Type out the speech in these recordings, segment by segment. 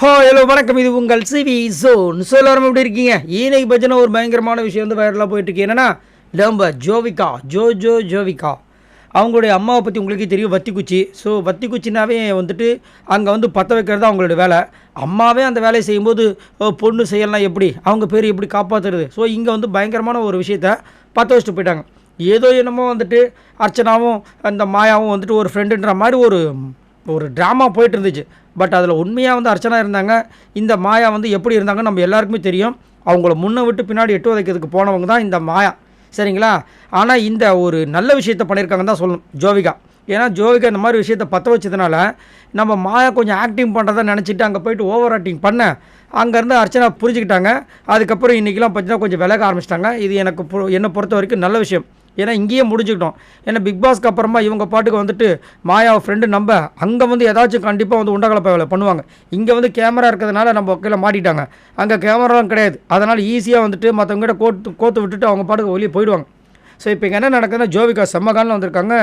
ஹோ ஹலோ வணக்கம். இது உங்கள் சிவி ஜோன். ஸோ எல்லாரும் எப்படி இருக்கீங்க? ஈனை பஜனை ஒரு பயங்கரமான விஷயம் வந்து வைரலாக போயிட்டு இருக்கு. என்னன்னா நம்ம ஜோவிகா ஜோ ஜோ ஜோவிகா. அவங்களுடைய அம்மாவை பற்றி உங்களுக்கே தெரியும் வத்திக்குச்சி. ஸோ வத்திக்குச்சினாவே வந்துட்டு அங்கே வந்து பற்ற வைக்கிறது தான் அவங்களோட வேலை. அம்மாவே அந்த வேலையை செய்யும்போது பொண்ணு செய்யலாம் எப்படி? அவங்க பேர் எப்படி காப்பாற்றுறது ஸோ இங்கே வந்து பயங்கரமான ஒரு விஷயத்த பற்ற வச்சுட்டு போயிட்டாங்க. ஏதோ என்னமோ வந்துட்டு அர்ச்சனாவும் அந்த மாயாவும் வந்துட்டு ஒரு ஃப்ரெண்டுன்ற மாதிரி ஒரு ஒரு ட்ராமா போயிட்டு இருந்துச்சு பட் அதில் உண்மையாக வந்து அர்ச்சனா இருந்தாங்க. இந்த மாயா வந்து எப்படி இருந்தாங்க நம்ம எல்லாருக்குமே தெரியும். அவங்கள முன்ன விட்டு பின்னாடி எட்டு உதைக்கிறதுக்கு போனவங்க தான் இந்த மாயா. சரிங்களா? ஆனால் இந்த ஒரு நல்ல விஷயத்த பண்ணியிருக்காங்கன்னு தான் சொல்லணும். ஜோவிகா. ஏன்னா ஜோவிகா இந்த மாதிரி விஷயத்த பற்ற வச்சதுனால நம்ம மாயா கொஞ்சம் ஆக்டிங் பண்ணுறதா நினச்சிட்டு அங்கே போயிட்டு ஓவர் ஆக்டிங் பண்ண அங்கேருந்து அர்ச்சனா புரிஞ்சுக்கிட்டாங்க. அதுக்கப்புறம் இன்றைக்கெலாம் பார்த்தீங்கன்னா கொஞ்சம் விலக ஆரம்பிச்சிட்டாங்க. இது எனக்கு பொ- என்னை பொறுத்த வரைக்கும் நல்ல விஷயம். ஏன்னா இங்கேயே முடிஞ்சுக்கிட்டோம். ஏன்னா பிக் பாஸ்க்கு அப்புறமா இவங்க பாட்டுக்கு வந்துட்டு மாயா ஃப்ரெண்டு நம்ம அங்கே வந்து ஏதாச்சும் கண்டிப்பாக வந்து உண்டகலப்ப வேலை பண்ணுவாங்க. இங்கே வந்து கேமரா இருக்கிறதுனால நம்ம கீழே மாட்டிட்டாங்க. அங்கே கேமராலாம் கிடையாது. அதனால் ஈஸியாக வந்துட்டு மற்றவங்ககிட்ட கோத்து கோத்து விட்டுட்டு அவங்க பாட்டுக்கு வெளியே போயிடுவாங்க. ஸோ இப்போ இங்கே என்ன நடக்குதுன்னா ஜோவிகா செம்மகாலில் வந்திருக்காங்க.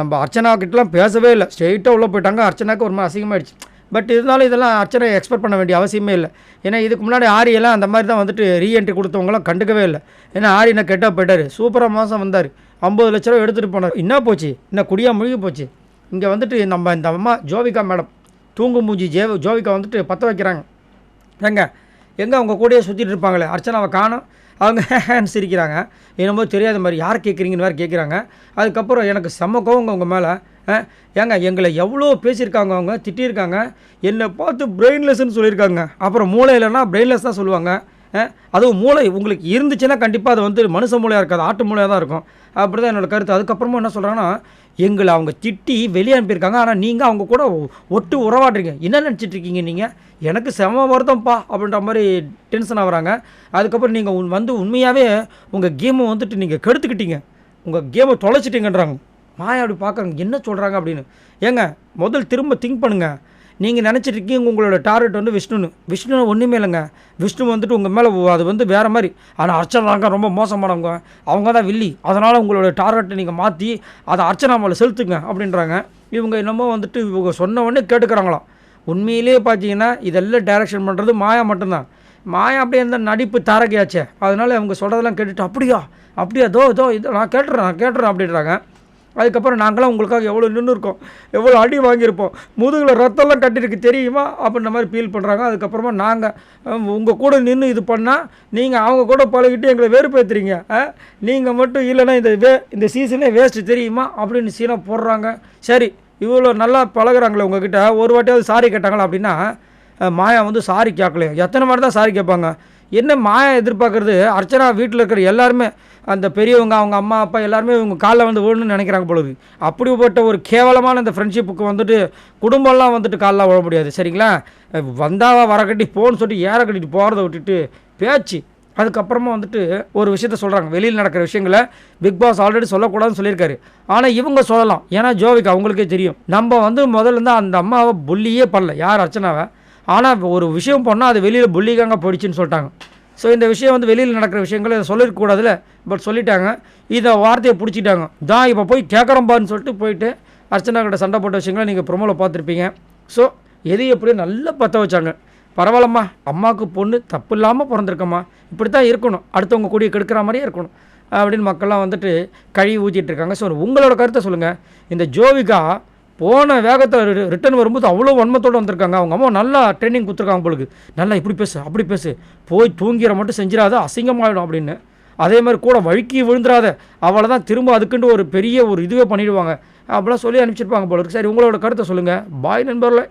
நம்ம அர்ச்சனா கிட்டலாம் பேசவே இல்லை. ஸ்ட்ரெயிட்டாக உள்ளே போயிட்டாங்க. அர்ச்சனாக்கு ஒரு மாதிரி அசிங்கமாயிடுச்சு. பட் இருந்தாலும் இதெல்லாம் அர்ச்சனை எக்ஸ்பெக்ட் பண்ண வேண்டிய அவசியமே இல்லை. ஏன்னா இதுக்கு முன்னாடி ஆரியெல்லாம் அந்த மாதிரி தான் வந்துட்டு ரீஎன்ட்ரி கொடுத்தவங்களாம் கண்டுக்கவே இல்லை. ஏன்னா ஆரி என்ன கெட்டால் போயிட்டார். சூப்பராக மாதம் வந்தார். ஐம்பது லட்ச ரூபா எடுத்துகிட்டு போனார். என்ன போச்சு? என்ன குடியாக முழுகி போச்சு. இங்கே வந்துட்டு நம்ம இந்த அம்மா ஜோவிகா மேடம் தூங்கு மூஞ்சி ஜே ஜோவிகா வந்துட்டு பற்ற வைக்கிறாங்க. ஏங்க எங்கே அவங்க கூடயே சுற்றிட்டு இருப்பாங்களே? அர்ச்சனாவை காணோம். அவங்க சிரிக்கிறாங்க. என்னமோ தெரியாத மாதிரி யார் கேட்குறீங்கன்னு வேறு கேட்குறாங்க அதுக்கப்புறம் எனக்கு செம்ம கோவங்க உங்கள் மேலே. ஏங்க எங்களை எவ்வளோ பேசியிருக்காங்க அவங்க? திட்டியிருக்காங்க. என்னை பார்த்து பிரெயின்லெஸ்ன்னு சொல்லியிருக்காங்க. அப்புறம் மூளை இல்லைன்னா பிரெயின்லெஸ் தான் சொல்லுவாங்க. அதுவும் மூளை உங்களுக்கு இருந்துச்சுன்னா கண்டிப்பாக அது வந்து மனுஷ மூளையாக இருக்காது ஆட்டு மூளையாக தான் இருக்கும். அப்படி தான் என்னோட கருத்து. அதுக்கப்புறமா என்ன சொல்கிறாங்கன்னா எங்களை அவங்க திட்டி வெளியே அனுப்பியிருக்காங்க. ஆனால் நீங்கள் அவங்க கூட ஒட்டு உறவாடுறீங்க. என்ன நினச்சிட்டு இருக்கீங்க நீங்கள் எனக்கு செம வருத்தம்ப்பா அப்படின்ற மாதிரி டென்ஷன் ஆகுறாங்க அதுக்கப்புறம் நீங்கள் வந்து உண்மையாகவே உங்கள் கேமை வந்துட்டு நீங்கள் கெடுத்துக்கிட்டீங்க. உங்கள் கேமை தொலைச்சிட்டீங்கன்றாங்க. மாயா அப்படி பார்க்குறாங்க. என்ன சொல்கிறாங்க அப்படின்னு. ஏங்க முதல் திரும்ப திங்க் பண்ணுங்கள் நீங்கள் நினச்சிட்ருக்கீங்க உங்களோட டார்கெட் வந்து விஷ்ணுன்னு. விஷ்ணுன்னு ஒன்றுமே இல்லைங்க. விஷ்ணு வந்துட்டு உங்கள் மேலே அது வந்து வேறு மாதிரி. ஆனால் அர்ச்சனாங்க ரொம்ப மோசமானவங்க. அவங்க தான் வில்லி. அதனால் உங்களோட டார்கெட்டை நீங்கள் மாற்றி அதை அர்ச்சனா மேலே செலுத்துங்க அப்படின்றாங்க. இவங்க என்னமோ வந்துட்டு இவங்க சொன்ன உடனே கேட்டுக்கிறாங்களாம். உண்மையிலேயே பார்த்தீங்கன்னா இதெல்லாம் டைரக்ஷன் பண்ணுறது மாயா மட்டும்தான். மாயா அப்படியே இந்த நடிப்பு தாரகையாச்சே. அதனால் அவங்க சொல்கிறதெல்லாம் கேட்டுட்டு அப்படியா? அப்படியா? தோ தோ இது நான் கேட்டுறேன் நான் கேட்டுறேன் அப்படின்றாங்க. அதுக்கப்புறம் நாங்களாம் உங்களுக்காக எவ்வளோ நின்று இருக்கோம் எவ்வளோ அடி வாங்கியிருப்போம் முதுகில் ரத்தம்லாம் கட்டிருக்கு தெரியுமா? அப்படின்ற மாதிரி ஃபீல் பண்ணுறாங்க அதுக்கப்புறமா நாங்கள் உங்கள் கூட நின்று இது பண்ணால் நீங்கள் அவங்க கூட பழகிட்டு எங்களை வெறுப்பேற்றுறீங்க நீங்கள் மட்டும் இல்லைன்னா இந்த வே இந்த சீசனே வேஸ்ட்டு தெரியுமா? அப்படின்னு சீனம் போடுறாங்க. சரி இவ்வளோ நல்லா பழகுறாங்களே உங்ககிட்ட. ஒரு வாட்டியாவது சாரி கேட்டாங்களா அப்படின்னா மாயா வந்து சாரி கேட்கலையும் எத்தனை மாதிரி தான் சாரி கேட்பாங்க? என்ன மாயா எதிர்பார்க்குறது? அர்ச்சனா வீட்டில் இருக்கிற எல்லாருமே அந்த பெரியவங்க அவங்க அம்மா அப்பா எல்லாருமே இவங்க காலில் வந்து விழணும்னு நினைக்கிறாங்க பொழுது அப்படிப்பட்ட ஒரு கேவலமான இந்த ஃப்ரெண்ட்ஷிப்புக்கு வந்துட்டு குடும்பம்லாம் வந்துட்டு காலில் விழ முடியாது. சரிங்களா? வந்தாவா வர கட்டி போன்னு சொல்லிட்டு ஏற கட்டிட்டு போகிறத விட்டுட்டு பேச்சு. அதுக்கப்புறமா வந்துட்டு ஒரு விஷயத்த சொல்கிறாங்க வெளியில் நடக்கிற விஷயங்களை பிக் பாஸ் ஆல்ரெடி சொல்லக்கூடாதுன்னு சொல்லியிருக்காரு. ஆனால் இவங்க சொல்லலாம். ஏன்னா ஜோவிக்கு அவங்களுக்கே தெரியும். நம்ம வந்து முதல்ல இருந்தால் அந்த அம்மாவை புள்ளியே பண்ணல. யார் அர்ச்சனாவை? ஆனால் ஒரு விஷயம் பண்ணால் அது வெளியில் புள்ளிகாங்க போயிடுச்சுன்னு சொல்லிட்டாங்க. ஸோ இந்த விஷயம் வந்து வெளியில் நடக்கிற விஷயங்களை சொல்லிருக்கக்கூடாதுல பட் சொல்லிட்டாங்க. இதை வார்த்தையை பிடிச்சிட்டாங்க. தான் இப்போ போய் கேட்குறம்பான்னு சொல்லிட்டு போயிட்டு அர்ச்சனா கிட்ட சண்டை போட்ட விஷயங்களை நீங்கள் ப்ரொமோவில் பார்த்துருப்பீங்க. ஸோ எது எப்படியோ நல்லா பற்ற வச்சாங்க. பரவாயில்லம்மா அம்மாவுக்கு பொண்ணு தப்பு இல்லாமல் பிறந்திருக்கம்மா. இப்படி தான் இருக்கணும். அடுத்தவங்க கூடிய கெடுக்கிற மாதிரியே இருக்கணும். அப்படின்னு மக்கள்லாம் வந்துட்டு கழுவி ஊற்றிட்டு இருக்காங்க. ஸோ உங்களோட கருத்தை சொல்லுங்கள் இந்த ஜோவிகா போன வேகத்தை ரிட்டர்ன் வரும்போது அவ்வளோ வன்மத்தோடு வந்திருக்காங்க. அவங்க அம்மா நல்லா ட்ரைனிங் கொடுத்துருக்காங்க உங்களுக்கு நல்லா இப்படி பேசு அப்படி பேசு. போய் தூங்கிற மட்டும் செஞ்சிடாத அசிங்கமாயிடும் அப்படின்னு. அதே மாதிரி கூட வழுக்கி விழுந்துடாத அவளை தான் திரும்ப அதுக்குன்ட்டு ஒரு பெரிய ஒரு இதுவே பண்ணிடுவாங்க. அப்படிலாம் சொல்லி அனுப்பிச்சிருப்பாங்க போல இருக்கு. சரி உங்களோட கருத்தை சொல்லுங்கள் பாய் நண்பர்களை.